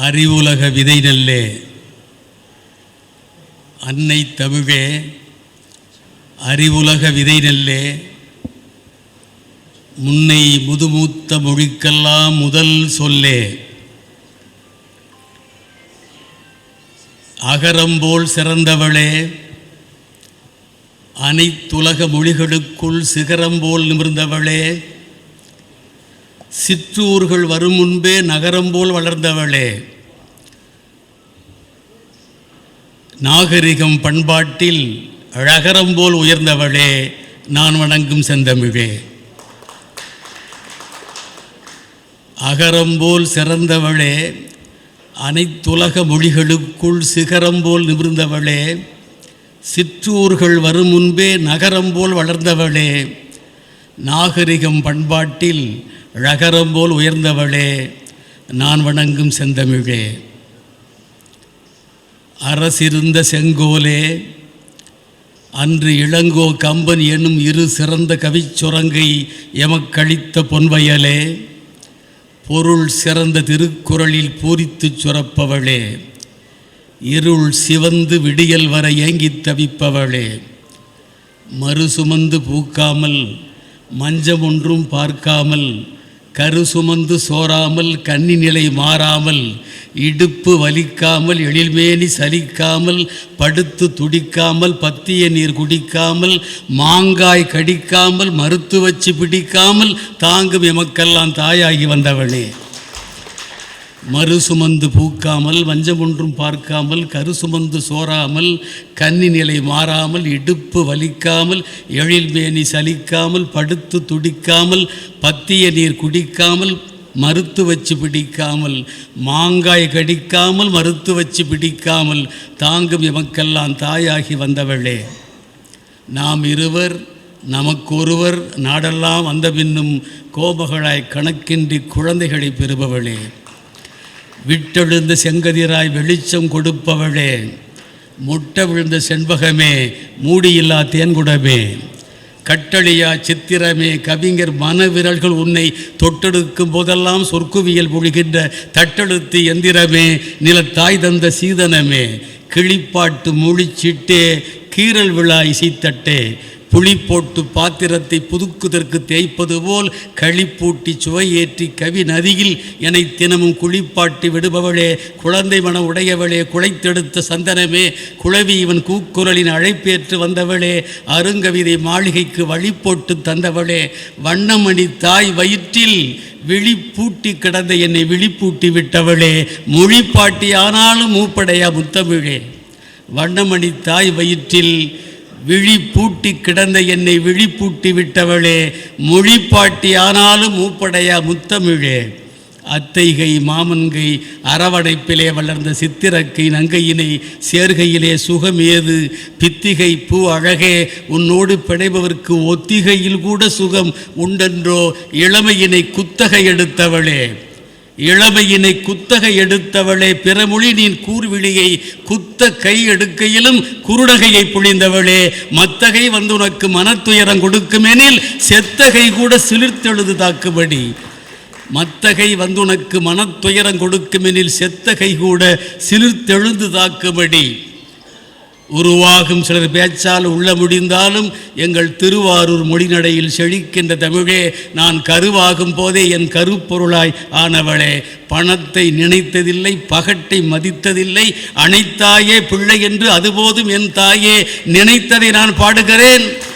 அறிவுலக விதை நல்லே அன்னை தமிழே அறிவுலக விதை நல்லே முன்னை முதுமூத்த மொழிக்கெல்லாம் முதல் சொல்லே. அகரம்போல் சிறந்தவளே அனைத்துலக மொழிகளுக்குள் சிகரம்போல் நிமிர்ந்தவளே. சிற்றூர்கள் வரும் முன்பே நகரம் போல் வளர்ந்தவளே. நாகரிகம் பண்பாட்டில் அழகரம் போல் உயர்ந்தவளே நான் வணங்கும் செந்தமிழே. அகரம் போல் சிறந்தவளே அனைத்துலக மொழிகளுக்குள் சிகரம் போல் நிமிர்ந்தவளே சிற்றூர்கள் வரும் முன்பே நகரம் போல் வளர்ந்தவளே நாகரிகம் பண்பாட்டில் ழகரம் போல் உயர்ந்தவளே நான் வணங்கும் செந்தமிழே. அரசிருந்த செங்கோலே அன்று இளங்கோ கம்பன் என்னும் இரு சிறந்த கவிச்சுரங்கை எமக்களித்த பொன்வயலே பொருள் சிறந்த திருக்குறளில் பூரித்துச் சுரப்பவளே இருள் சிவந்து விடியல் வர ஏங்கித் தவிப்பவளே. மறு சுமந்து பூக்காமல் மஞ்சம் ஒன்றும் பார்க்காமல் கரு சுமந்து சோராமல் கன்னி நிலை மாறாமல் இடுப்பு வலிக்காமல் எழில்மேனி சலிக்காமல் படுத்து துடிக்காமல் பத்திய நீர் குடிக்காமல் மாங்காய் கடிக்காமல் மறுத்து வச்சு பிடிக்காமல் தாங்கும் எமக்கெல்லாம் தாயாகி வந்தவளே. மறு சுமந்து பூக்காமல் வஞ்சம் ஒன்றும் பார்க்காமல் கரு சுமந்து சோறாமல் கன்னி நிலை மாறாமல் இடுப்பு வலிக்காமல் எழில்மேனி சலிக்காமல் படுத்து துடிக்காமல் பத்திய நீர் குடிக்காமல் மறுத்து வச்சு பிடிக்காமல் மாங்காய் கடிக்காமல் மறுத்து வச்சு பிடிக்காமல் தாங்கும் எமக்கெல்லாம் தாயாகி வந்தவளே. நாம் இருவர் நமக்கொருவர் நாடெல்லாம் வந்த பின்னும் கோபகளாய் கணக்கின்றி குழந்தைகளை பெறுபவளே. விட்டெழுந்த செங்கதிராய் வெளிச்சம் கொடுப்பவளே முட்டை விழுந்த செண்பகமே மூடியில்லா தேன்குடமே. கட்டளியா சித்திரமே கவிஞர் மனவிரல்கள் உன்னை தொட்டெடுக்கும் போதெல்லாம் சொற்குவியல் பொழிகின்ற தட்டெழுத்து எந்திரமே நிலத்தாய் தந்த சீதனமே. கிளிப்பாட்டு மொழிச்சிட்டே கீறல் விழா இசைத்தட்டே. புளி போட்டு பாத்திரத்தை புதுக்குதற்கு தேய்ப்பது போல் களிப்பூட்டி சுவையேற்றி கவி நதியில் என்னை தினமும் குளிப்பாட்டி விடுபவளே குழந்தை மன உடையவளே குழைத்தெடுத்த சந்தனமே குழவி இவன் கூக்குரலின் அழைப்பேற்று வந்தவளே அருங்கவிதை மாளிகைக்கு வழி போட்டு தந்தவளே வண்ணமணி தாய் வயிற்றில் விழிப்பூட்டி கிடந்த என்னை விழிப்பூட்டி விட்டவளே மொழிப்பாட்டி ஆனாலும் மூப்படையா முத்தமிழே. வண்ணமணி தாய் வயிற்றில் விழி பூட்டி கிடந்த என்னை விழிப்பூட்டி விட்டவளே மொழிப்பாட்டி ஆனாலும் மூப்படையா முத்தமிழே. அத்தைகை மாமன்கை அரவணைப்பிலே வளர்ந்த சித்திரக்கை நங்கையினை சேர்கையிலே சுகமேது பித்திகை பூ அழகே உன்னோடு பிணைபவர்க்கு ஒத்திகையில் கூட சுகம் உண்டென்றோ இளமையினை குத்தகை எடுத்தவளே. இளமையினை குத்தகை எடுத்தவளே பிறமொழி நீ கூர்விழியை குத்த கை எடுக்கையிலும் குருடகையை புழிந்தவளே மத்தகை வந்து உனக்கு மனத்துயரம் கொடுக்குமெனில் செத்தகை கூட சிலிர்த்தெழுது தாக்குபடி மத்தகை வந்து உனக்கு மனத்துயரம் கொடுக்குமெனில் செத்தகை கூட சிலிர்த்தெழுந்து தாக்குபடி உருவாகும் சிலர் பேச்சால் உள்ள முடிந்தாலும் எங்கள் திருவாரூர் மொழிநடையில் செழிக்கின்ற தமிழே நான் கருவாகும் போதே என் கருப்பொருளாய் ஆனவளே. பணத்தை நினைத்ததில்லை பகட்டை மதித்ததில்லை அனைத்தாயே பிள்ளை என்று அதுபோதும் என் தாயே. நினைத்ததை நான் பாடுகிறேன்.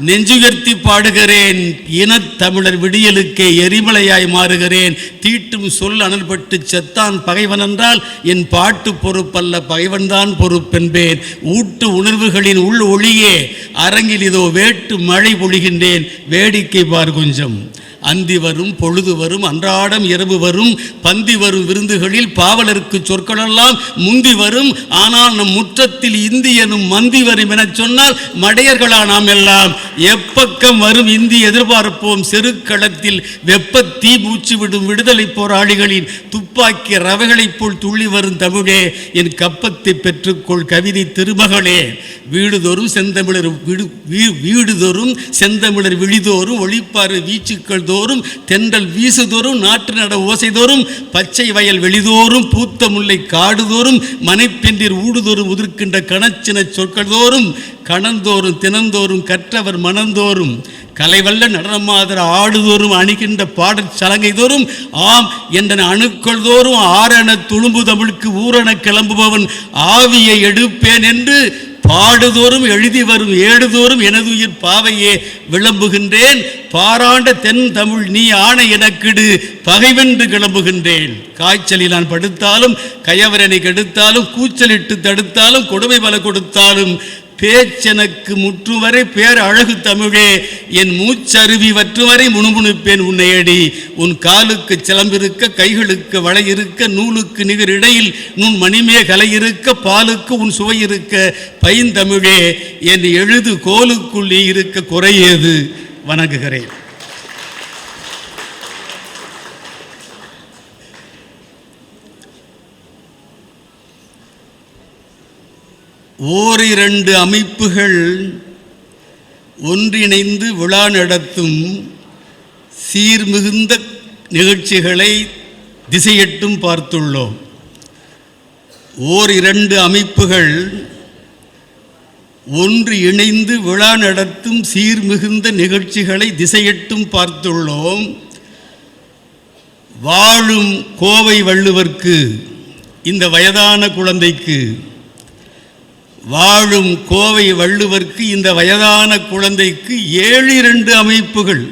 நெஞ்சுயர்த்தி பாடுகிறேன். இனத்தமிழர் விடியலுக்கே எரிமலையாய் மாறுகிறேன். தீட்டும் சொல் அனல்பட்டு செத்தான் பகைவன் என்றால் என் பாட்டு பொறுப்பல்ல பகைவன்தான் பொறுப்பென்பேன். ஊட்டு உணர்வுகளின் உள் ஒளியே அரங்கில் இதோ வேட்டு மழை பொழிகின்றேன். வேடிக்கை பார் கொஞ்சம். அந்தி வரும் பொழுது வரும் அன்றாடம் இரவு வரும் பந்தி வரும் விருந்துகளில் பாவலருக்கு சொற்களெல்லாம் முந்தி வரும். ஆனால் நம் முற்றத்தில் இந்தி எனும் மந்தி வரும் எனச் சொன்னால் மடையர்களா நாம் எல்லாம்? எப்பக்கம் வரும் இந்தி எதிர்பார்ப்போம். செருக்களத்தில் வெப்ப தீ மூச்சு விடும் விடுதலை போராளிகளின் துப்பாக்கி ரவைகளைப் போல் துள்ளி வரும் தமிழே என் கப்பத்தை பெற்றுக்கொள் கவிதை திருமகளே. வீடுதோறும் செந்தமிழர் வீ- வீடுதோறும் செந்தமிழர் விழிதோறும் ஒளிப்பாறு வீச்சுக்கள் தோறும் தோறும் தென்றல் வீசுதோறும் நாற்று நட ஓசைதோறும் பச்சை வயல் வெளிதோறும் பூத்த முல்லை காடுதோறும் மனைப்பெண்டிர் ஊடுதோறும் உதிர்க்கின்ற கணச்சின சொற்கள் தோறும் கணந்தோறும் தினந்தோறும் கற்றவர் மனந்தோறும் கலைவல்ல நடனமாதர ஆடுதோறும் அணுகின்ற பாடற் சலங்கை தோறும் ஆம் என்ற அணுக்கள் தோறும் ஆரண துளும்பு தமிழுக்கு ஊரண கிளம்புபவன் ஆவியை எடுப்பேன் என்று பாடுதோறும் எழுதி வரும் ஏடுதோறும் எனது உயிர் பாவையே விளம்புகின்றேன். பாராண்ட தென் தமிழ் நீ ஆணை எனக்கிடு பகைவென்று கிளம்புகின்றேன். காய்ச்சலில் நான் படுத்தாலும் கயவரனை கெடுத்தாலும் கூச்சலிட்டு தடுத்தாலும் கொடுமை பல கொடுத்தாலும் பேச்செனக்கு முற்றுவரை பேர் அழகு தமிழே. என் மூச்சருவி வற்றுவரை முணுமுணுப்பேன் உன்னையடி. உன் காலுக்கு சிலம்பிருக்க கைகளுக்கு வளை இருக்க நூலுக்கு நிகர் இடையில் நுண் மணிமே கலையிருக்க இருக்க பாலுக்கு உன் சுவை இருக்க பைந்தமிழே. என் எழுது கோலுக்குள்ளே இருக்க குறையேது. வணங்குகிறேன். ஓரிரண்டு அமைப்புகள் ஒன்றிணைந்து விழா நடத்தும் சீர்மிகுந்த நிகழ்ச்சிகளை திசையட்டும் பார்த்துள்ளோம். ஓர் இரண்டு அமைப்புகள் ஒன்று இணைந்து விழா நடத்தும் சீர்மிகுந்த நிகழ்ச்சிகளை திசையட்டும் பார்த்துள்ளோம். வாழும் கோவை வள்ளுவர்க்கு இந்த வயதான குழந்தைக்கு வாழும் கோவை வள்ளுவர்க்கு இந்த வயதான குழந்தைக்கு ஏழு இரண்டு அமைப்புகள்.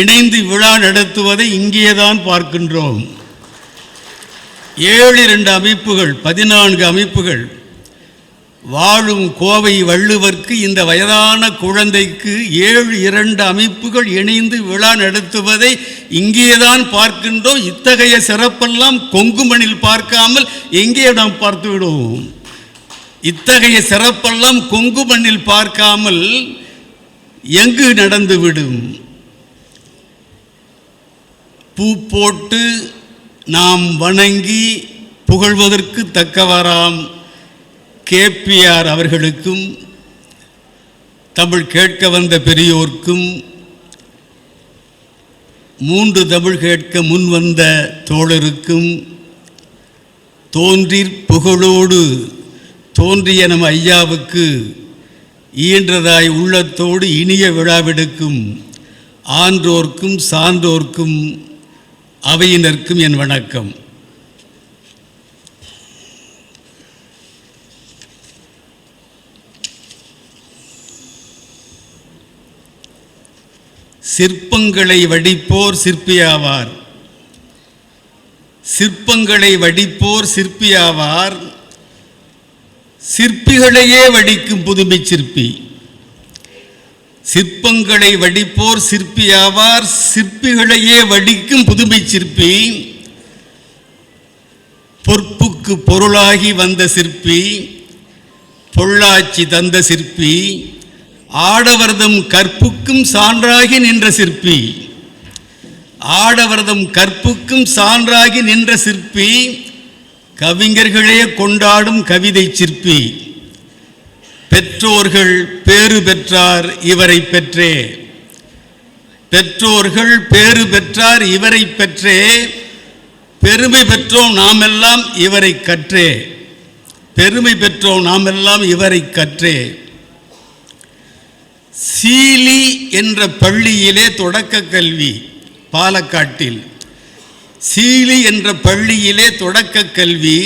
இணைந்து விழா நடத்துவதை இங்கேதான் பார்க்கின்றோம். ஏழு இரண்டு அமைப்புகள் பதினான்கு அமைப்புகள். வாழும் கோவை வள்ளுவர்க்கு இந்த வயதான குழந்தைக்கு ஏழு இரண்டு அமைப்புகள் இணைந்து விழா நடத்துவதை இங்கேதான் பார்க்கின்றோம். இத்தகைய சிறப்பெல்லாம் கொங்குமணில் பார்க்காமல் எங்கே நாம் பார்த்து விடுவோம்? இத்தகைய சிறப்பெல்லாம் கொங்கு மண்ணில் பார்க்காமல் எங்கு நடந்துவிடும் பூ போட்டு நாம் வணங்கி புகழ்வதற்கு தக்கவராம் கேபிஆர் அவர்களுக்கும் தமிழ் கேட்க வந்த பெரியோர்க்கும் மூன்று தமிழ் கேட்க முன் வந்த தோழருக்கும் தோன்றீர் புகழோடு தோன்றிய நம் ஐயாவுக்கு ஈன்றதாய் உள்ளத்தோடு இனிய விழாவெடுக்கும் ஆன்றோர்க்கும் சான்றோர்க்கும் அவையினர்க்கும் என் வணக்கம். சிற்பங்களை வடிப்போர் சிற்பியாவார். சிற்பங்களை வடிப்போர் சிற்பியாவார். சிற்பிகளையே வடிக்கும் புதுமை சிற்பி. சிற்பங்களை வடிப்போர் சிற்பியாவார் சிற்பிகளையே வடிக்கும் புதுமை சிற்பி. பொற்புக்கு பொருளாகி வந்த சிற்பி பொள்ளாச்சி தந்த சிற்பி ஆடவர்தம் கற்புக்கும் சான்றாகி நின்ற சிற்பி. ஆடவர்தம் கற்புக்கும் சான்றாகி நின்ற சிற்பி கவிஞர்களே கொண்டாடும் கவிதை சிற்பி. பெற்றோர்கள் பேறு பெற்றார் இவரை பெற்றே. பெற்றோர்கள் பேறு பெற்றார் இவரை பெற்றே. பெருமை பெற்றோம் நாமெல்லாம் இவரை கற்றே. பெருமை பெற்றோம் நாமெல்லாம் இவரை கற்றே. சீலி என்ற பள்ளியிலே தொடக்க கல்வி பாலக்காட்டில். சீலி என்ற பள்ளியிலே தொடக்க கல்வி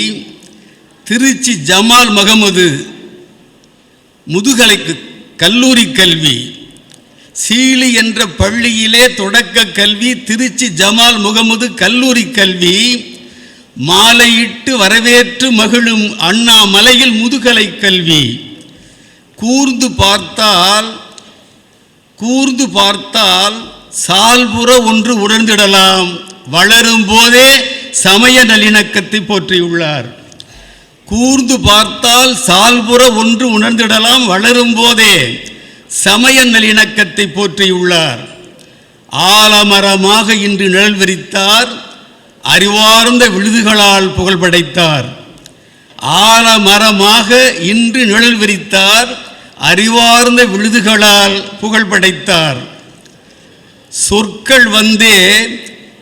திருச்சி ஜமால் முகமது முதுகலைக்கு கல்லூரி கல்வி சீலி என்ற பள்ளியிலே தொடக்க கல்வி திருச்சி ஜமால் முகமது கல்லூரி கல்வி மாலையிட்டு வரவேற்று மகிழும் அண்ணாமலையில் முதுகலை கல்வி. கூர்ந்து பார்த்தால் கூர்ந்து பார்த்தால் சால்புற ஒன்று உணர்ந்திடலாம். வளரும் போதே சமய நல்லிணக்கத்தை போற்றியுள்ளார். கூர்ந்து பார்த்தால் சால்புற ஒன்று உணர்ந்திடலாம் வளரும் போதே சமய நல்லிணக்கத்தை போற்றியுள்ளார். ஆலமரமாக இன்று நிழல் விரித்தார் அறிவார்ந்த விழுதுகளால் புகழ் படைத்தார். ஆலமரமாக இன்று நிழல் விரித்தார் அறிவார்ந்த விழுதுகளால் புகழ் படைத்தார். சொற்கள் வந்தே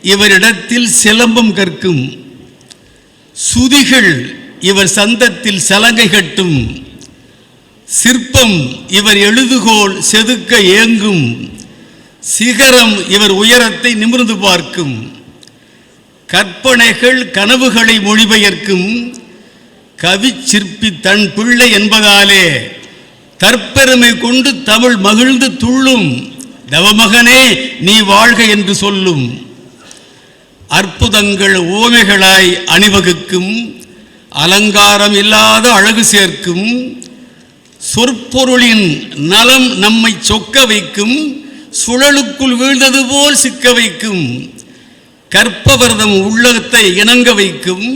இவரிடத்தில் சிலம்பம் கற்கும். சுதிகள் இவர் சந்தத்தில் சலங்கை கட்டும். சிற்பம் இவர் எழுதுகோல் செதுக்க ஏங்கும். சிகரம் இவர் உயரத்தை நிமிர்ந்து பார்க்கும். கற்பனைகள் கனவுகளை மொழிபெயர்க்கும். கவிச்சிற்பி தன் பிள்ளை என்பதாலே தற்பெருமை கொண்டு தமிழ் மகிழ்ந்து துள்ளும். தவமகனே நீ வாழ்க என்று சொல்லும். அற்புதங்கள் ஓமைகளாய் அணிவகுக்கும் அலங்காரம் இல்லாத அழகு சேர்க்கும் சொற்பொருளின் நலம் நம்மை சொக்க வைக்கும் சுழலுக்குள் வீழ்ந்தது போல் சிக்க வைக்கும் கற்பவர்தம் உள்ளத்தை இணங்க வைக்கும்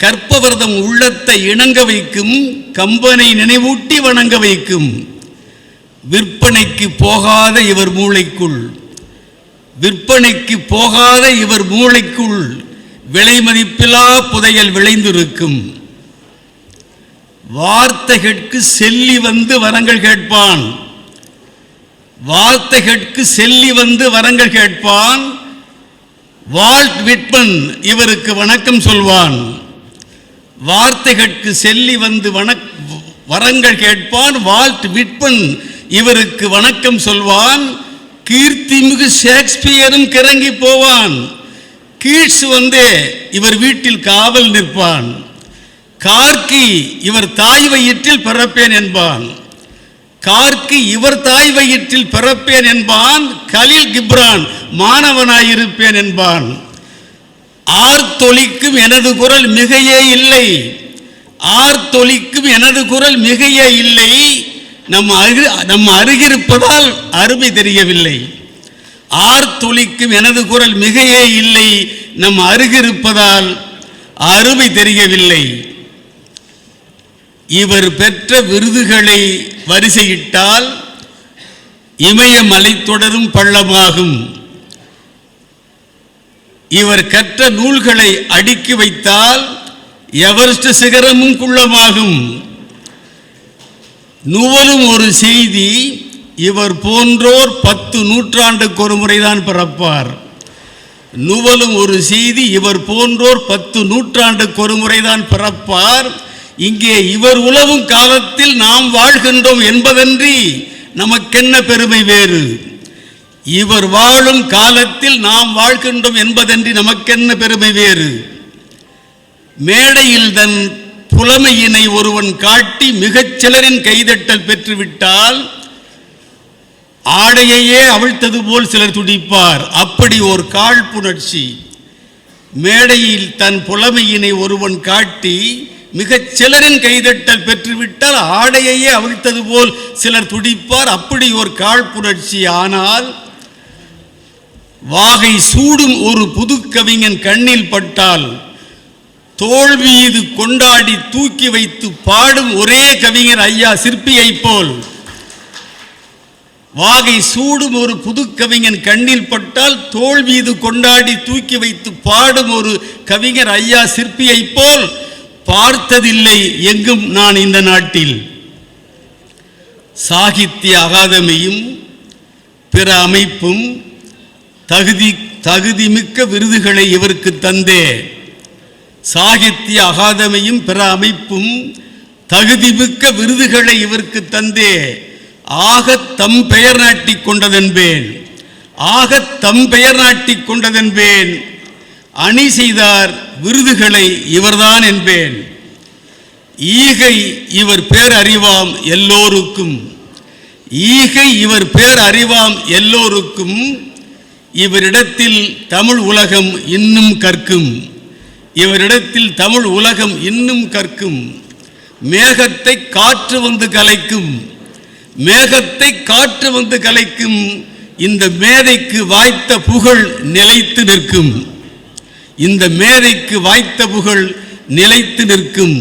கற்பவர்தம் உள்ளத்தை இணங்க வைக்கும் கம்பனை நினைவூட்டி வணங்க வைக்கும் விற்பனைக்கு போகாத இவர் மூளைக்குள் விற்பனைக்கு போகாத இவர் மூளைக்குள் விலை மதிப்பிலா புதையல் விளைந்திருக்கும். வார்த்தைகளுக்கு செல்லி வந்து வரங்கள் கேட்பான். வார்த்தைகளுக்கு செல்லி வந்து வரங்கள் கேட்பான். வால்ட் விட்மன் இவருக்கு வணக்கம் சொல்வான். வார்த்தைகளுக்கு செல்லி வந்து வணக் வரங்கள் கேட்பான். வால்ட் விட்மன் இவருக்கு வணக்கம் சொல்வான். கீர்த்திமிகு ஷேக்ஸ்பியரும் கிறங்கி போவான். கீட்ஸ் வந்து இவர் வீட்டில் காவல் நிற்பான். கார்க்கி இவர் தாய் வயிற்றில் பிறப்பேன் என்பான். கார்க்கு இவர் தாய் வயிற்றில் பிறப்பேன் என்பான். கலில் கிப்ரான் மாணவனாயிருப்பேன் என்பான். ஆர்த்தொலிக்கும் எனது குரல் மிகையே இல்லை. ஆர்த்தொலிக்கும் எனது குரல் மிகையே இல்லை. நம் அரு நம் அருகிருப்பதால் அருமை தெரியவில்லை. ஆர்த்தொலிக்கும் எனது குரல் மிகையே இல்லை. நம் அருகிருப்பதால் அருமை தெரியவில்லை. இவர் பெற்ற விருதுகளை வரிசையிட்டால் இமயமலை தொடரும் பள்ளமாகும். இவர் கற்ற நூல்களை அடுக்கி வைத்தால் எவரெஸ்ட் சிகரமும் குள்ளமாகும். நுவலும் ஒரு செய்தி இவர் போன்றோர் பத்து நூற்றாண்டுக்கு ஒரு முறைதான் பிறப்பார். நுவலும் ஒரு செய்தி இவர் போன்றோர் பத்து நூற்றாண்டுக்கு ஒரு முறைதான் பிறப்பார். இங்கே இவர் உலவும் காலத்தில் நாம் வாழ்கின்றோம் என்பதன்றி நமக்கென்ன பெருமை வேறு? இவர் வாழும் காலத்தில் நாம் வாழ்கின்றோம் என்பதன்றி நமக்கென்ன பெருமை வேறு? மேடையில் தன் புலமையினை ஒருவன் காட்டி மிகச் சிலரின் கைதட்டல் பெற்றுவிட்டால் ஆடையையே அவிழ்த்தது போல் சிலர் துடிப்பார். அப்படி ஒரு காழ்ப்புணர்ச்சி மேடையில் தன் புலமையினை ஒருவன் காட்டி மிகச் சிலரின் கைதட்டல் பெற்றுவிட்டால் ஆடையையே அவிழ்த்தது போல் சிலர் துடிப்பார். அப்படி ஒரு காழ்ப்புணர்ச்சி ஆனால் வாகை சூடும் ஒரு புது கவிஞன் கண்ணில் பட்டால் தோல் மீது கொண்டாடி தூக்கி வைத்து பாடும் ஒரே கவிஞர் ஐயா சிற்பியைப் போல். வாகை சூடும் ஒரு புது கவிஞன் கண்ணில் பட்டால் தோல் மீது கொண்டாடி தூக்கி வைத்து பாடும் ஒரு கவிஞர் ஐயா சிற்பியைப் போல் பார்த்ததில்லை எங்கும் நான் இந்த நாட்டில். சாகித்ய அகாதமியும் பிற அமைப்பும் தகுதி தகுதிமிக்க விருதுகளை இவருக்கு தந்தேன் சாகித்ய அகாதமியும் பிற அமைப்பும் தகுதிமிக்க விருதுகளை இவருக்கு தந்தே. ஆக தம் பெயர் நாட்டிக் கொண்டதென்பேன். ஆக தம் பெயர் நாட்டிக் கொண்டதென்பேன். அணி செய்தார் விருதுகளை இவர்தான் என்பேன். ஈகை இவர் பேர் அறிவாம் எல்லோருக்கும். ஈகை இவர் பேர் அறிவாம் எல்லோருக்கும். இவரிடத்தில் தமிழ் உலகம் இன்னும் கற்கும். இவரிடத்தில் தமிழ் உலகம் இன்னும் கற்கும் மேகத்தை காற்று வந்து கலைக்கும் மேகத்தை காற்று வந்து கலைக்கும் இந்த மேதைக்கு வாய்த்த புகழ் நிலைத்து நிற்கும். இந்த மேதைக்கு வாய்த்த புகழ் நிலைத்து நிற்கும்.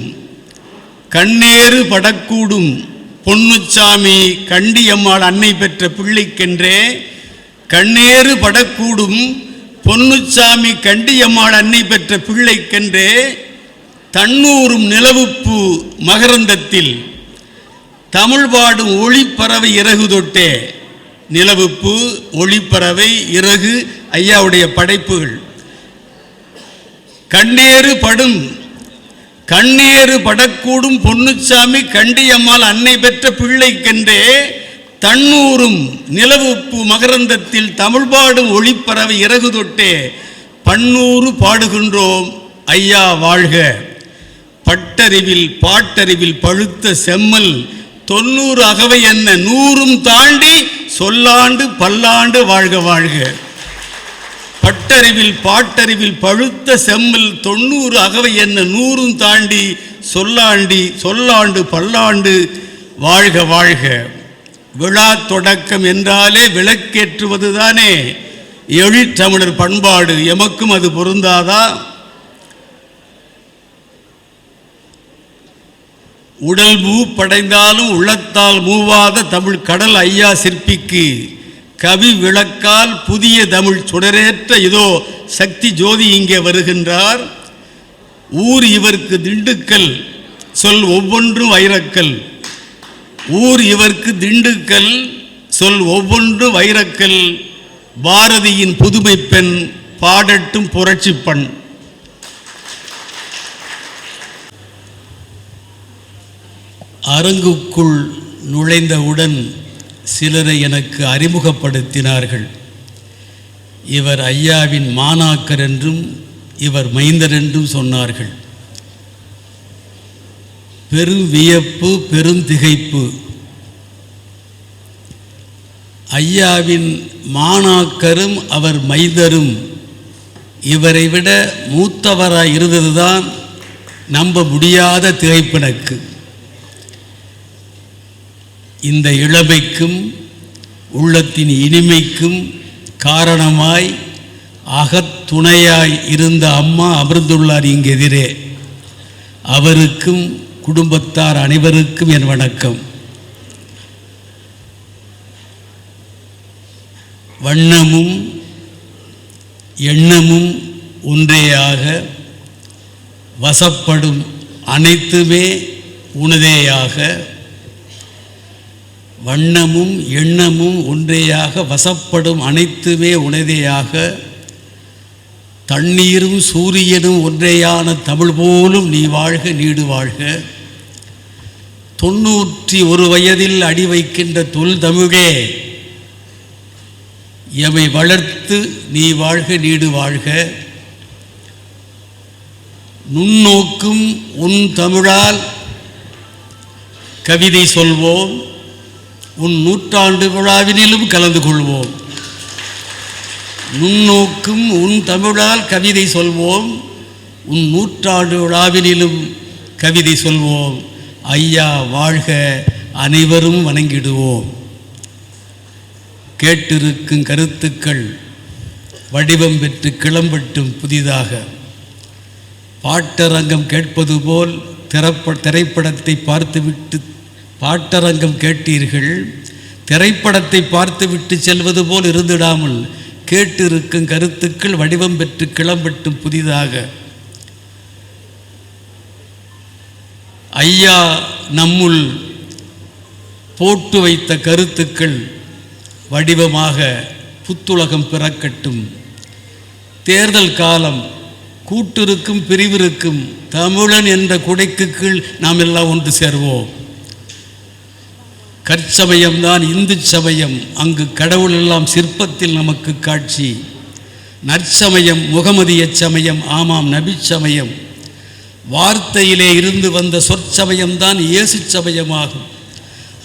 கண்ணேறு படக்கூடும் பொன்னுச்சாமி கண்டியம்மாள் அன்னை பெற்ற பிள்ளைக்கென்றே கண்ணேறு படக்கூடும் பொன்னுச்சாமி கண்டியம்மாள் அன்னை பெற்ற பிள்ளைக்கென்றே தன்னூரும் நிலவுப்பு மகரந்தத்தில் தமிழ் பாடும் ஒளிப்பறவை இறகு தொட்டே. நிலவுப்பு ஒளிப்பறவை இறகு ஐயாவுடைய படைப்புகள். கண்ணேறு படும் கண்ணேறு படக்கூடும் பொன்னுச்சாமி கண்டியம்மாள் அன்னை பெற்ற பிள்ளைக்கென்றே தன்னூரும் நிலவுப்பு மகரந்தத்தில் தமிழ் பாடும் ஒளிப்பறவை இறகு தொட்டே பன்னூறு பாடுகின்றோம் ஐயா வாழ்க. பட்டறிவில் பாட்டறிவில் பழுத்த செம்மல் தொண்ணூறு அகவை என்ன நூறும் தாண்டி சொல்லாண்டு பல்லாண்டு வாழ்க வாழ்க. பட்டறிவில் பாட்டறிவில் பழுத்த செம்மல் தொண்ணூறு அகவை என்ன நூறும் தாண்டி சொல்லாண்டி சொல்லாண்டு பல்லாண்டு வாழ்க வாழ்க. விழா தொடக்கம் என்றாலே விளக்கேற்றுவதுதானே. எழிற்றமிழர் பண்பாடு எமக்கும் அது பொருந்தாதா? உடல் மூ படைந்தாலும் உள்ளத்தால் மூவாத தமிழ் கடல் ஐயா சிற்பிக்கு. கவி விளக்கால் புதிய தமிழ் சுடரேற்ற இதோ சக்தி ஜோதி இங்கே வருகின்றார். ஊர் இவருக்கு திண்டுக்கல் சொல் ஒவ்வொன்றும் வைரக்கல் ஊர் இவர்க்கு திண்டுக்கல் சொல் ஒவ்வொன்று வைரக்கல். பாரதியின் புதுமை பெண் பாடட்டும் புரட்சிப் பண். அரங்குக்குள் நுழைந்தவுடன் சிலரை எனக்கு அறிமுகப்படுத்தினார்கள். இவர் ஐயாவின் மாணாக்கர் என்றும் இவர் மைந்தர் என்றும் சொன்னார்கள். பெரும் வியப்பு பெருந்திகைப்பு. ஐயாவின் மாணாக்கரும் அவர் மைந்தரும். இவரை விட மூத்தவராய் இருந்ததுதான் நம்ப முடியாத திகைப்பினக்கு. இந்த இளமைக்கும் உள்ளத்தின் இனிமைக்கும் காரணமாய் அகத்துணையாய் இருந்த அம்மா அமர்ந்துள்ளார் இங்கெதிரே. அவருக்கும் குடும்பத்தார் அனைவருக்கும் என் வணக்கம். வண்ணமும் எண்ணமும் ஒன்றேயாக வசப்படும் அனைத்துமே உனதேயாக. வண்ணமும் எண்ணமும் ஒன்றேயாக வசப்படும் அனைத்துமே உனதேயாக. தண்ணீரும் சூரியனும் ஒன்றேயான தமிழ் போலும் நீ வாழ்க நீடு வாழ்க. தொண்ணூற்றி ஒரு வயதில் அடி வைக்கின்ற தொல் தமிழே எமை வளர்த்து நீ வாழ்க நீடு வாழ்க. நுண்ணோக்கும் உன் தமிழால் கவிதை சொல்வோம் உன் நூற்றாண்டு விழாவினிலும் கலந்து கொள்வோம். நுண்ணோக்கும் உன் தமிழால் கவிதை சொல்வோம். உன் நூற்றாண்டு விழாவினிலும் கவிதை சொல்வோம். ஐயா வாழ்க அனைவரும் வணங்கிடுவோம். கேட்டிருக்கும் கருத்துக்கள் வடிவம் பெற்று கிளம்பட்டும் புதிதாக. பாட்டரங்கம் கேட்பது போல் திறப்ப திரைப்படத்தை பார்த்துவிட்டு பாட்டரங்கம் கேட்டீர்கள். திரைப்படத்தை பார்த்துவிட்டு செல்வது போல் இருந்திடாமல் கேட்டிருக்கும் கருத்துக்கள் வடிவம் பெற்று கிளம்பட்டும் புதிதாக. ஐயா நம்முள் போட்டு வைத்த கருத்துக்கள் வடிவமாக புத்துலகம் பிறக்கட்டும். தேர்தல் காலம் கூட்டிருக்கும் பிரிவிருக்கும் தமிழன் என்ற குடைக்கு கீழ் நாம் எல்லாம் ஒன்று சேர்வோம். கற்சமயம்தான் இந்து சமயம் அங்கு கடவுள் எல்லாம் சிற்பத்தில் நமக்கு காட்சி. நற்சமயம் முகமதிய சமயம் ஆமாம் நபிச் சமயம் வார்த்தையிலே இருந்து வந்த சொற்சமயம்தான் இயேசு சமயமாகும்.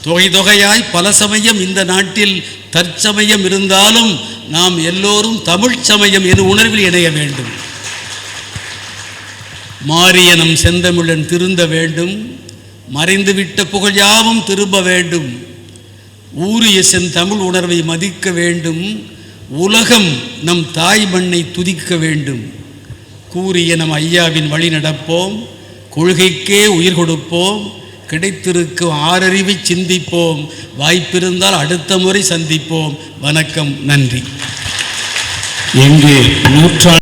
தொகை தொகையாய் பல சமயம் இந்த நாட்டில் தற்சமயம் இருந்தாலும் நாம் எல்லோரும் தமிழ் சமயம் என உணர்வில் இணைய வேண்டும். மாறிய நம் செந்தமிழன் திருந்த வேண்டும். மறைந்துவிட்ட புகழ் யாவும் திரும்ப வேண்டும். ஊரிய செந்தமிழ் உணர்வை மதிக்க வேண்டும். உலகம் நம் தாய் மண்ணை துதிக்க வேண்டும். கூறிய நம் ஐயாவின் வழி நடப்போம். கொள்கைக்கே உயிர் கொடுப்போம். கிடைத்திருக்கும் ஆறறிவை சிந்திப்போம். வாய்ப்பிருந்தால் அடுத்த முறை சந்திப்போம். வணக்கம் நன்றி. எங்கே நூற்றாண்டு